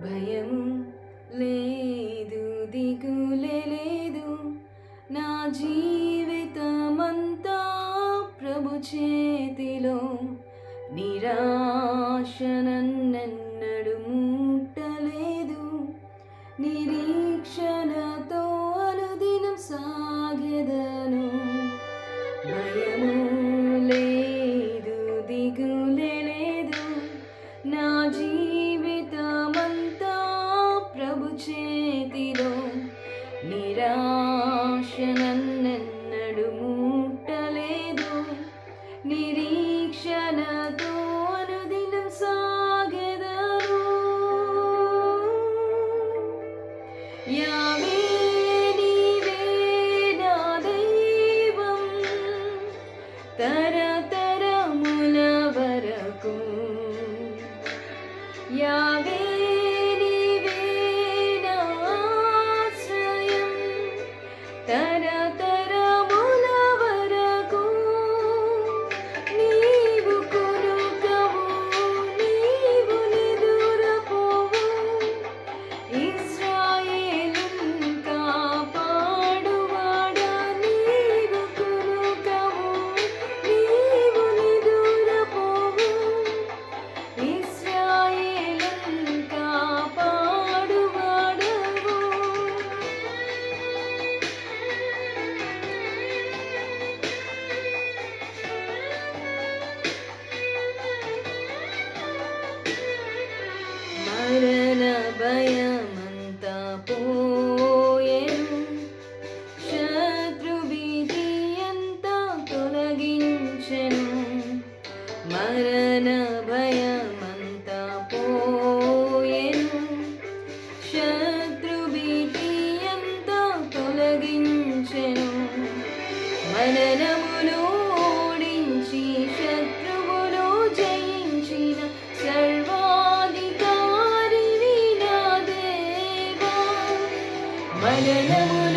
భయము లేదు దిగులే లేదు. నా జీవితమంతా ప్రభు చేతిలో నిరాశ నన్నెన్నడు ముట్టలేదు. నిరీక్షణతో అనుదినం సాగెదను. భయం verão. మరణ భయమంతా పోయెను. శత్రుభీతి అంతా తొలగించెను. మరణమును ఓడించి శత్రువును జయించిన సర్వాధికారి నా దేవా. మరణమును